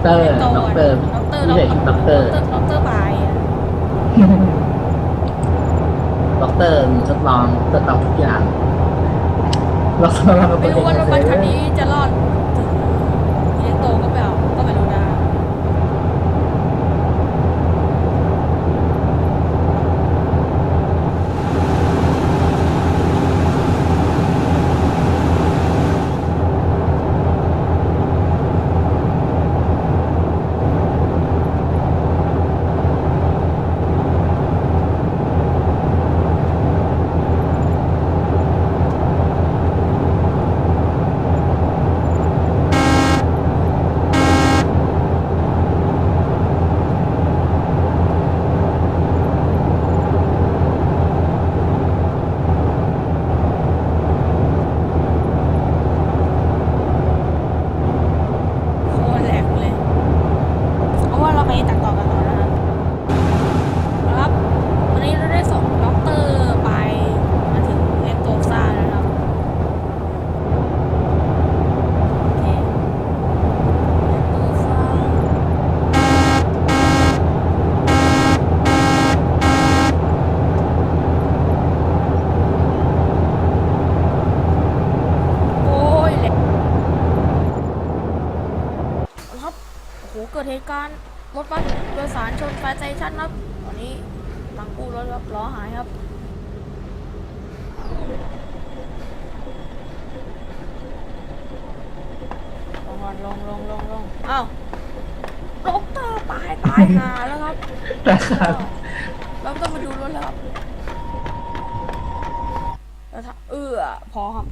เตอร์โตด็อกเตอร์ ด็อกเตอร์พิเศษชุดด็อกเตอร์ ด็อกเตอร์บายอะด็อกเตอร์มีทดลองทดลองทุกอย่างด็อกเตอร์เราไม่รู้ว่ารถบัสคันนี้จะรอดถึงเลี้ยงโตก็ไม่เอาก็ไม่รู้นะ โคตรแหลกเลยเอาว่าเราไปตัดต่อกันต่อนะครับครับวันนี้เราได้ส่งด็อกเตอร์ไปมาถึงเลี้ยงโตซ่าแล้วนะครับโอเคเลี้ยงโตซ่า โอ้ยแหละครับ โอ้โห เกิดเหตุการณ์รถบัสโดยสารชนไฟสเตชันครับ ตอนนี้ตังกู้รถครับล้อหายครับลงก่อนลงลงลงลงอ้าวลบตาตายตายหาแล้วครับแต่ครับเราต้องมาดูรถแล้วครับแล้วถ้าเออพอครับ